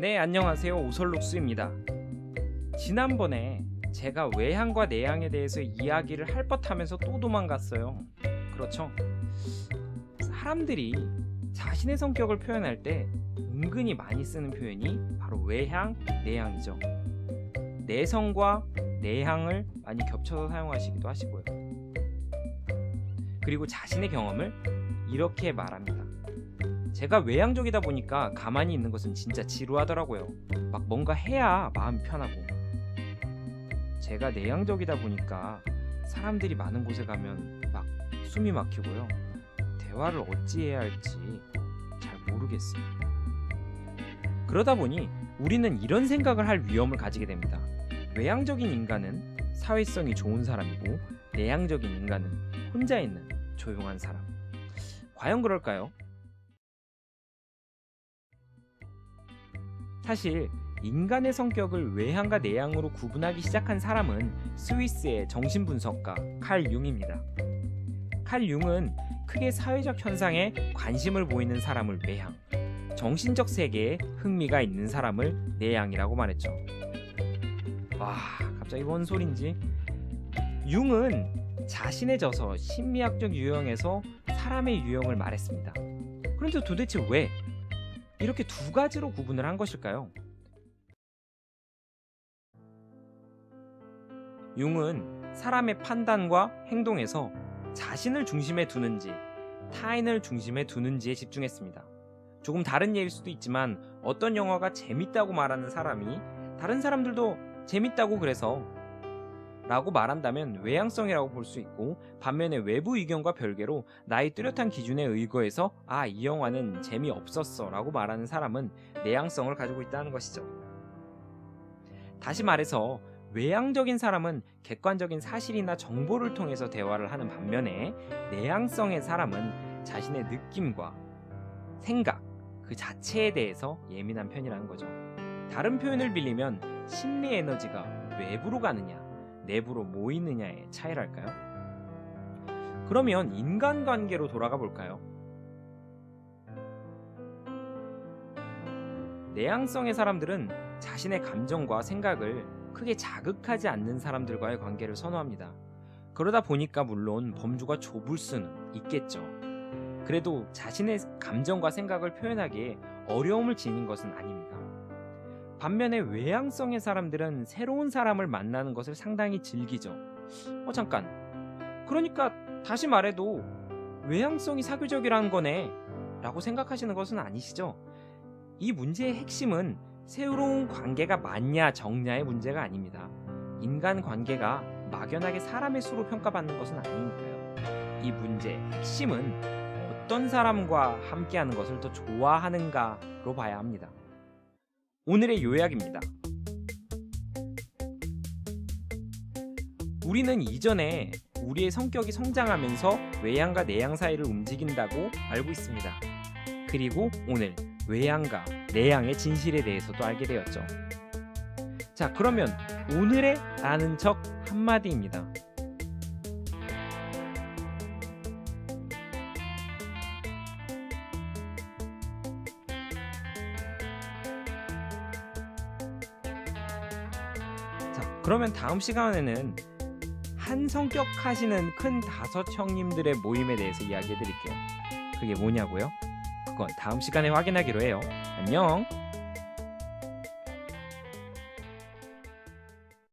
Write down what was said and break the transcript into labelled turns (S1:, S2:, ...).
S1: 네, 안녕하세요. 오설룩스입니다. 지난번에 제가 외향과 내향에 대해서 이야기를 할 뻔하면서 또 도망갔어요. 그렇죠? 사람들이 자신의 성격을 표현할 때 은근히 많이 쓰는 표현이 바로 외향, 내향이죠. 내성과 내향을 많이 겹쳐서 사용하시기도 하시고요. 그리고 자신의 경험을 이렇게 말합니다. 제가 외향적이다 보니까 가만히 있는 것은 진짜 지루하더라고요. 막 뭔가 해야 마음이 편하고. 제가 내향적이다 보니까 사람들이 많은 곳에 가면 막 숨이 막히고요. 대화를 어찌해야 할지 잘 모르겠어요. 그러다 보니 우리는 이런 생각을 할 위험을 가지게 됩니다. 외향적인 인간은 사회성이 좋은 사람이고 내향적인 인간은 혼자 있는 조용한 사람. 과연 그럴까요? 사실 인간의 성격을 외향과 내향으로 구분하기 시작한 사람은 스위스의 정신분석가 칼 융입니다. 칼 융은 크게 사회적 현상에 관심을 보이는 사람을 외향, 정신적 세계에 흥미가 있는 사람을 내향이라고 말했죠. 와, 갑자기 뭔 소린지? 융은 자신의 저서 심리학적 유형에서 사람의 유형을 말했습니다. 그런데 도대체 왜 이렇게 두 가지로 구분을 한 것일까요? 융은 사람의 판단과 행동에서 자신을 중심에 두는지 타인을 중심에 두는지에 집중했습니다. 조금 다른 예일 수도 있지만 어떤 영화가 재밌다고 말하는 사람이 다른 사람들도 재밌다고 그래서 라고 말한다면 외향성이라고 볼 수 있고 반면에 외부 의견과 별개로 나의 뚜렷한 기준에 의거해서 아 이 영화는 재미없었어 라고 말하는 사람은 내향성을 가지고 있다는 것이죠. 다시 말해서 외향적인 사람은 객관적인 사실이나 정보를 통해서 대화를 하는 반면에 내향성의 사람은 자신의 느낌과 생각 그 자체에 대해서 예민한 편이라는 거죠. 다른 표현을 빌리면 심리 에너지가 외부로 가느냐 내부로 모이느냐의 차이랄까요? 그러면 인간관계로 돌아가 볼까요? 내향성의 사람들은 자신의 감정과 생각을 크게 자극하지 않는 사람들과의 관계를 선호합니다. 그러다 보니까 물론 범주가 좁을 수는 있겠죠. 그래도 자신의 감정과 생각을 표현하기에 어려움을 지닌 것은 아닙니다. 반면에 외향성의 사람들은 새로운 사람을 만나는 것을 상당히 즐기죠. 어 잠깐. 그러니까 다시 말해도 외향성이 사교적이라는 거네. 라고 생각하시는 것은 아니시죠? 이 문제의 핵심은 새로운 관계가 많냐 적냐의 문제가 아닙니다. 인간 관계가 막연하게 사람의 수로 평가받는 것은 아니니까요. 이 문제의 핵심은 어떤 사람과 함께하는 것을 더 좋아하는가로 봐야 합니다. 오늘의 요약입니다. 우리는 이전에 우리의 성격이 성장하면서 외향과 내향 사이를 움직인다고 알고 있습니다. 그리고 오늘 외향과 내향의 진실에 대해서도 알게 되었죠. 자, 그러면 오늘의 아는 척 한마디입니다. 그러면 다음 시간에는 한 성격 하시는 큰 다섯 형님들의 모임에 대해서 이야기해 드릴게요. 그게 뭐냐고요? 그건 다음 시간에 확인하기로 해요. 안녕!